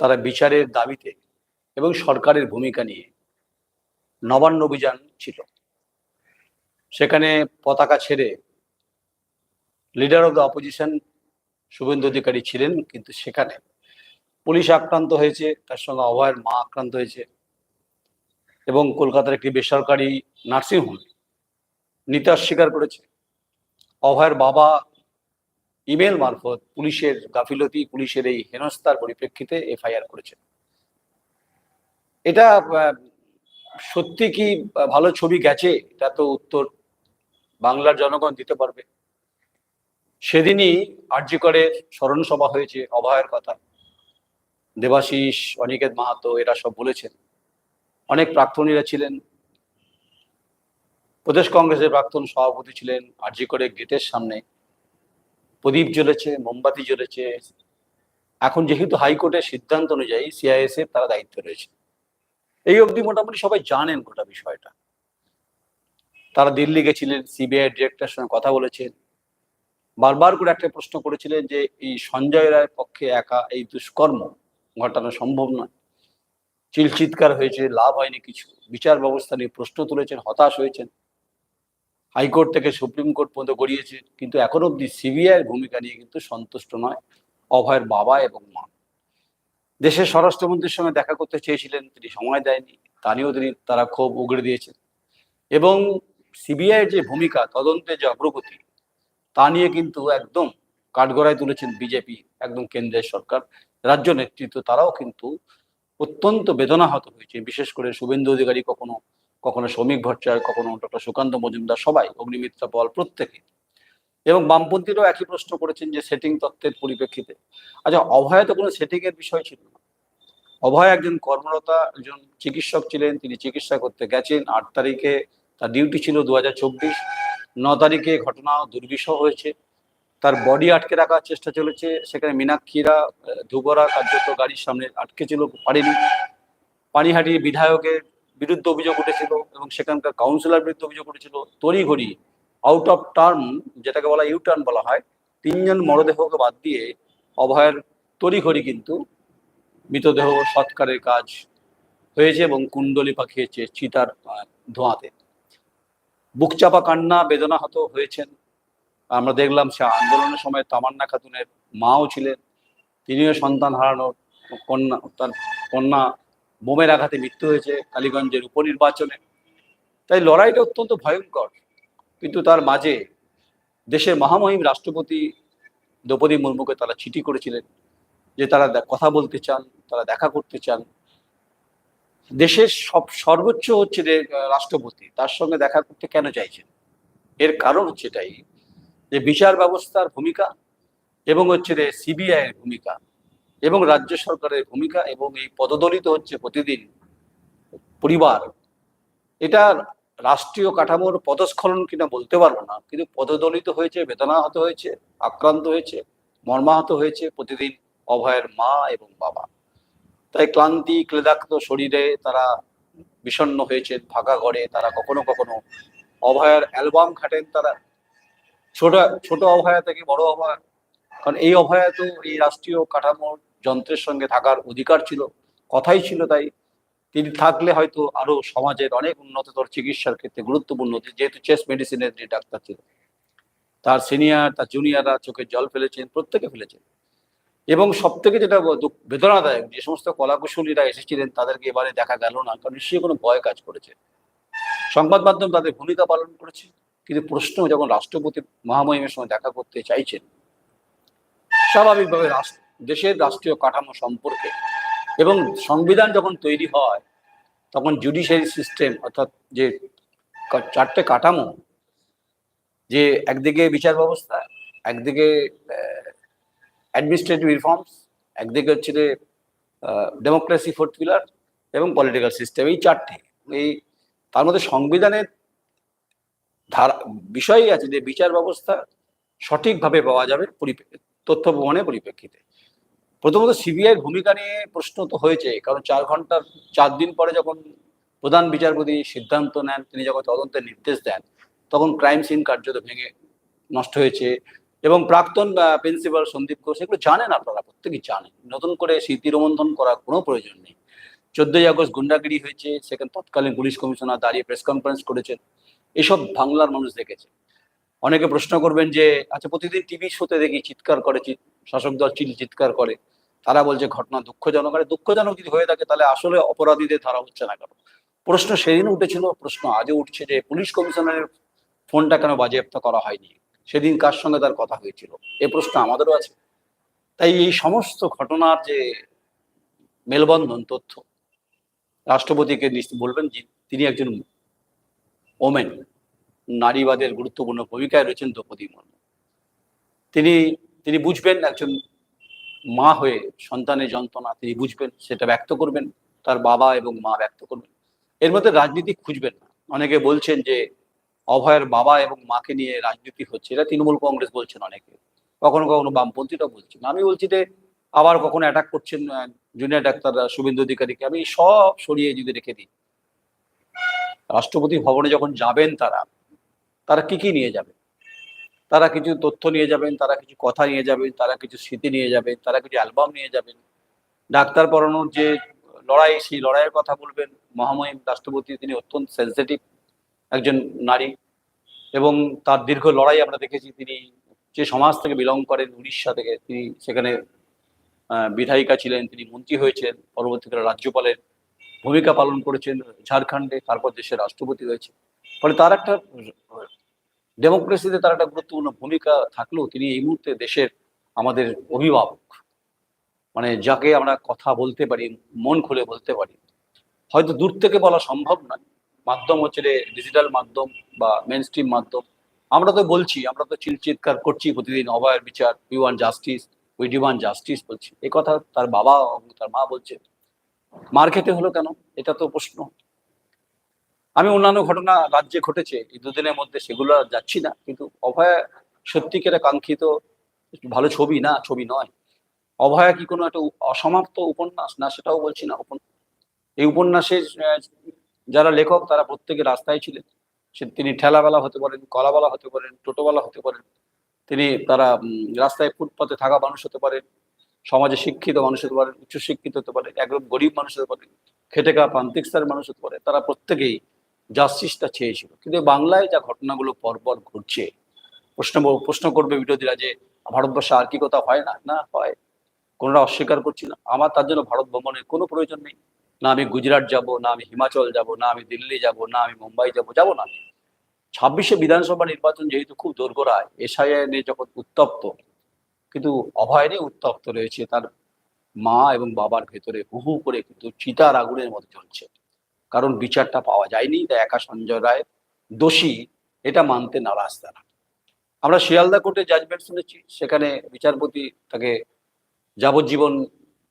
তারা বিচারের দাবিতে এবং সরকারের ভূমিকা নিয়ে নবান্ন অভিযান ছিল। সেখানে পতাকা ছেড়ে leader of the opposition Suvendu Adhikari ছিলেন, কিন্তু সেখানে পুলিশ আক্রান্ত হয়েছে, তার সঙ্গে অভয়ের মা আক্রান্ত হয়েছে এবং কলকাতার একটি বেসরকারি নার্সিংহোম নিতে অস্বীকার করেছে। অভয়ের বাবা ইমেল মারফত পুলিশের গাফিলতি, পুলিশের এই হেনস্থার পরিপ্রেক্ষিতে এফআইআর করেছে। এটা সত্যি কি ভালো ছবি গেছে? এটা তো উত্তর বাংলার জনগণ দিতে পারবে। সেদিনই আর্জি করে স্মরণ সভা হয়েছে, অভয়ের কথা। দেবাশিস, অনিকেত মাহাতো, এরা সব বলেছেন। অনেক প্রাক্তনীরা ছিলেন। প্রদেশ কংগ্রেসের প্রাক্তন সভাপতি ছিলেন আর্জি করে গেটের সামনে। প্রদীপ জ্বলেছে, মোমবাতি জ্বলেছে। এখন যেহেতু হাইকোর্টের সিদ্ধান্ত অনুযায়ী সিআইএসএফ তারা দায়িত্ব রয়েছে। এই অবধি মোটামুটি সবাই জানেন গোটা বিষয়টা। তারা দিল্লি গেছিলেন সিবিআই ডিরেক্টরের সঙ্গে কথা বলেছেন। বারবার করে একটা প্রশ্ন করেছিলেন যে, এই সঞ্জয় রায়ের পক্ষে একা এই দুষ্কর্ম ঘটানো সম্ভব নয়। চিলচিৎকার হয়েছে, লাভ হয়নি কিছু। বিচার ব্যবস্থা নিয়ে প্রশ্ন তুলেছেন, হতাশ হয়েছেন। হাইকোর্ট থেকে সুপ্রিম কোর্ট পর্যন্ত গড়িয়েছে, কিন্তু এখন অব্দি সিবিআইয়ের ভূমিকা নিয়ে কিন্তু সন্তুষ্ট নয় অভয়ের বাবা এবং মা। দেশের স্বরাষ্ট্রমন্ত্রীর সঙ্গে দেখা করতে চেয়েছিলেন, তিনি সময় দেয়নি তা নিয়েও তিনি, তারা ক্ষোভ উগড়ে দিয়েছেন। এবং সিবিআইয়ের যে ভূমিকা, তদন্তের যে অগ্রগতি, তা নিয়ে কিন্তু একদম কাঠগড়ায় তুলেছেন বিজেপি, একদম কেন্দ্রের সরকার, রাজ্য নেতৃত্ব, তারাও কিন্তু অত্যন্ত বেদনাহত হয়েছে। বিশেষ করে শুভেন্দু অধিকারী কখনো কখনো শ্রমিক ভট্টাচার্য, কখনো ডক্টর সুকান্ত মজুমদার, সবাই অগ্নিমিত্রা পল প্রত্যেকে। এবং বামপন্থীরাও একই প্রশ্ন করেছেন যে সেটিং তত্ত্বের পরিপ্রেক্ষিতে। আচ্ছা অভয় তো কোনো সেটিং এর বিষয় ছিল না। অভয় একজন কর্মরতা, একজন চিকিৎসক ছিলেন, তিনি চিকিৎসা করতে গেছেন। আট তারিখে তার ডিউটি ছিল দু হাজার চব্বিশ। ন তারিখে ঘটনা দুর্বিষহ হয়েছে। তার বডি আটকে রাখার চেষ্টা চলেছে। সেখানে মীনাক্ষীরা ধুবরা কার্যত গাড়ির সামনে আটকে ছিল, পারেনি। পানিহাটি বিধায়কের বিরুদ্ধে অভিযোগ উঠেছিল এবং সেখানকার কাউন্সিলর বিরুদ্ধে অভিযোগ উঠেছিল। তড়িঘড়ি আউট অফ টার্ম যেটাকে বলা ইউ টার্ন বলা হয়, তিনজন মরদেহকে বাদ দিয়ে অভয়ের তড়িঘড়ি কিন্তু মৃতদেহ সৎকারের কাজ হয়েছে এবং কুণ্ডলি পাখিয়েছে চিতার ধোঁয়াতে। বুক চাপা কান্না বেদনাহত হয়েছেন। আমরা দেখলাম সে আন্দোলনের সময় তামান্না খাতুনের মাও ছিলেন। তিনিও সন্তান হারানোর কন্যা, তার কন্যা বোমের আঘাতে মৃত্যু হয়েছে কালীগঞ্জের উপনির্বাচনে। তাই লড়াইটা অত্যন্ত ভয়ঙ্কর। কিন্তু তার মাঝে দেশের মহামহিম রাষ্ট্রপতি দ্রৌপদী মুর্মুকে তারা চিঠি করেছিলেন যে তারা কথা বলতে চান, তারা দেখা করতে চান। দেশের সব সর্বোচ্চ হচ্ছে যে রাষ্ট্রপতি, তার সঙ্গে দেখা করতে কেন চাইছেন? এর কারণ হচ্ছে এটাই যে, বিচার ব্যবস্থার ভূমিকা এবং হচ্ছে যে সিবিআই এর ভূমিকা। এবং রাজ্য সরকারের ভূমিকা এবং এই পদদলিত হচ্ছে প্রতিদিন পরিবার। এটা রাষ্ট্রীয় কাঠামোর পদস্খলন কিনা বলতে পারব না, কিন্তু পদদলিত হয়েছে, বেদনাহত হয়েছে, আক্রান্ত হয়েছে, মর্মাহত হয়েছে প্রতিদিন অভয়ের মা এবং বাবা। তাই ক্লান্তি, ক্লেদাক্ত শরীরে তারা বিষণ্ণ হয়েছে ফাঁকা ঘরে, তারা কখনো কখনো অভয়ের অ্যালবাম খাটেন তারা। ছোট ছোট অভয়া থেকে বড় অভয়া। কারণ এই অভয়া তো এই রাষ্ট্রীয় কাঠামোর যন্ত্রের সঙ্গে থাকার অধিকার ছিল, কথাই ছিল তাই। তিনি থাকলে হয়তো আরও সমাজের অনেক উন্নততর চিকিৎসার ক্ষেত্রে গুরুত্বপূর্ণ, যেহেতু চেস্ট মেডিসিনের যে ডাক্তার ছিল তার সিনিয়র, তার জুনিয়ররা চোখে জল ফেলেছেন, প্রত্যেকে ফেলেছেন। এবং সব থেকে যেটা বেদনাদায়ক, যে সমস্ত কলাকুশলীরা এসেছিলেন, তাদেরকে এবারে দেখা গেল না, কারণ নিশ্চয়ই কোনো ভয় কাজ করেছে। সংবাদ মাধ্যম তাদের ভূমিকা পালন করেছে, কিন্তু প্রশ্ন যখন রাষ্ট্রপতি মহামহিমের সঙ্গে দেখা করতে চাইছেন, স্বাভাবিকভাবে রাষ্ট্র দেশের রাষ্ট্রীয় কাঠামো সম্পর্কে। এবং সংবিধান যখন তৈরি হয়, তখন জুডিশিয়ারি সিস্টেম অর্থাৎ যে চারটে কাঠামো, যে একদিকে বিচার ব্যবস্থা, একদিকে অ্যাডমিনিস্ট্রেটিভ রিফর্মস একদিকে হচ্ছে যে ডেমোক্রেসি ফোর্থ পিলার এবং পলিটিক্যাল সিস্টেম এই চারটে। এই, তার মধ্যে সংবিধানের ধারা, বিষয়ই আছে যে বিচার ব্যবস্থা সঠিকভাবে পাওয়া যাবে পরিপে- তথ্য প্রমাণের পরিপ্রেক্ষিতে। প্রথমত সিবিআই ভূমিকা নিয়ে প্রশ্ন তো হয়েছে, কারণ চার ঘণ্টার চার দিন পরে যখন প্রধান বিচারপতি সিদ্ধান্ত নেন, তিনি যখন তদন্তের নির্দেশ দেন, তখন ক্রাইম সিন কার্যত ভেঙে নষ্ট হয়েছে এবং প্রাক্তন প্রিন্সিপাল সন্দীপ ঘোষ, এগুলো জানেন আপনারা, প্রত্যেকেই জানেন। নতুন করে স্মৃতি রোমন্থন করার কোনো প্রয়োজন নেই। চোদ্দই আগস্ট গুন্ডাগিরি হয়েছে, সেখানে তৎকালীন পুলিশ কমিশনার দাঁড়িয়ে প্রেস কনফারেন্স করেছেন। এসব বাংলার মানুষ দেখেছে। অনেকে প্রশ্ন করবেন যে আচ্ছা প্রতিদিন টিভি শোতে দেখি চিৎকার করে শাসক দল চিল চিৎকার করে। তারা বলছে ঘটনা দুঃখজনক। আরে, দুঃখজনক যদি হয়ে থাকে, তাহলে আসলে অপরাধীদের ধরা হচ্ছে না কেন? প্রশ্ন সেদিন উঠেছিল, প্রশ্ন আজও উঠছে যে, পুলিশ কমিশনারের ফোনটা কেন বাজেয়াপ্ত করা হয়নি? সেদিন কার সঙ্গে তার কথা হয়েছিল? এ প্রশ্ন আমাদেরও আছে। তাই এই সমস্ত ঘটনার যে মেলবন্ধন তথ্য, রাষ্ট্রপতিকে বলবেন তিনি একজন ওমেন নারীবাদের গুরুত্বপূর্ণ ভূমিকায় রয়েছেন দ্রৌপদী মুর্মু। তিনি তিনি বুঝবেন একজন মা হয়ে সন্তানের যন্ত্রণা, তিনি বুঝবেন, সেটা ব্যক্ত করবেন, তার বাবা এবং মা ব্যক্ত করবেন। এর মধ্যে রাজনীতি খুঁজবেন না। অনেকে বলছেন যে অভয়ের বাবা এবং মাকে নিয়ে রাজনীতি হচ্ছে, এটা তৃণমূল কংগ্রেস বলছেন অনেকে। কখনো কখনো বামপন্থীরাও বলছেন আমি বলছি যে, আবার কখনো অ্যাটাক করছেন জুনিয়র ডাক্তার শুভেন্দু অধিকারীকে, আমি সব সরিয়ে যদি রেখে দিই। রাষ্ট্রপতি ভবনে যখন যাবেন তারা তারা কি কি নিয়ে যাবেন তারা কিছু তথ্য নিয়ে যাবেন, তারা কিছু কথা নিয়ে যাবেন, তারা কিছু স্মৃতি নিয়ে যাবেন, তারা কিছু অ্যালবাম নিয়ে যাবেন। ডাক্তার পড়ানোর যে লড়াই, সেই লড়াইয়ের কথা বলবেন। মহামহিম রাষ্ট্রপতি, তিনি অত্যন্ত সেন্সিটিভ একজন নারী এবং তার দীর্ঘ লড়াই আমরা দেখেছি, তিনি যে সমাজ থেকে বিলং করেন, উড়িষ্যা থেকে তিনি সেখানে বিধায়িকা ছিলেন, তিনি মন্ত্রী হয়েছেন, পরবর্তীকালে রাজ্যপালের ভূমিকা পালন করেছেন, ঝাড়খণ্ডে, তারপর দেশের রাষ্ট্রপতি হয়েছে ফলে তার একটা ডেমোক্রেসিতে তার একটা গুরুত্বপূর্ণ ভূমিকা থাকলেও তিনি এই মুহূর্তে দেশের আমাদের অভিভাবক। মানে যাকে আমরা কথা বলতে পারি, মন খুলে বলতে পারি। হয়তো দূর থেকে বলা সম্ভব নয়। মাধ্যম হচ্ছে ডিজিটাল মাধ্যম বা মেন স্ট্রিম মাধ্যম। আমরা তো বলছি, আমরা তো চিৎকার করছি প্রতিদিন, অভয়ের বিচার we want justice we demand justice বলছি। এ কথা তার বাবা এবং তার মা বলছে। মার খেতে হলো কেন? এটা তো প্রশ্ন। আমি অন্যান্য ঘটনা রাজ্যে ঘটেছে, এই দুদিনের মধ্যে সেগুলো যাচ্ছি না, কিন্তু অভয়া সত্যিকারে কাঙ্ক্ষিত ভালো ছবি না, ছবি নয়। অভয়া কি কোনো একটা অসমাপ্ত উপন্যাস? না, সেটাও বলছি না। এই উপন্যাসের যারা লেখক, তারা প্রত্যেকে রাস্তায় ছিলেন। সে তিনি ঠেলাবেলা হতে পারেন, কলাবেলা হতে পারেন, টোটোবেলা হতে পারেন। তিনি তারা রাস্তায় ফুটপাতে থাকা মানুষ হতে পারেন, সমাজে শিক্ষিত মানুষ হতে পারেন, উচ্চশিক্ষিত হতে পারেন, একদম গরিব মানুষ হতে পারেন, খেটে খাওয়া প্রান্তিক স্তরের মানুষ হতে পারে তারা প্রত্যেকেই জাস্টিসটা চেয়েছিল। কিন্তু বাংলায় যা ঘটনাগুলো পরপর ঘটছে, প্রশ্ন প্রশ্ন করবে বিরোধীরা যে, ভারতবর্ষে আর কি কোথাও হয় না? না, হয়। কোনরা অস্বীকার করছি না। আমার তার জন্য ভারত ভ্রমণের কোনো প্রয়োজন নেই। না আমি গুজরাট যাব, না আমি হিমাচল যাব, না আমি দিল্লি যাব, না আমি মুম্বাই যাব যাব না। ছাব্বিশে বিধানসভা নির্বাচন যেহেতু খুব দোরগোড়ায় এসআইআর নিয়ে যখন উত্তপ্ত, কিন্তু অভয় নিয়ে উত্তপ্ত রয়েছে, তার মা এবং বাবার ভেতরে হু হু করে কিন্তু চিতার আগুনের মতো চলছে কারণ বিচারটা পাওয়া যায়নি, তাই একা সঞ্জয় রায় দোষী, এটা মানতে নারাজ তারা। আমরা শিয়ালদা কোর্টে জাজমেন্ট শুনেছি, সেখানে বিচারপতি তাকে যাবজ্জীবন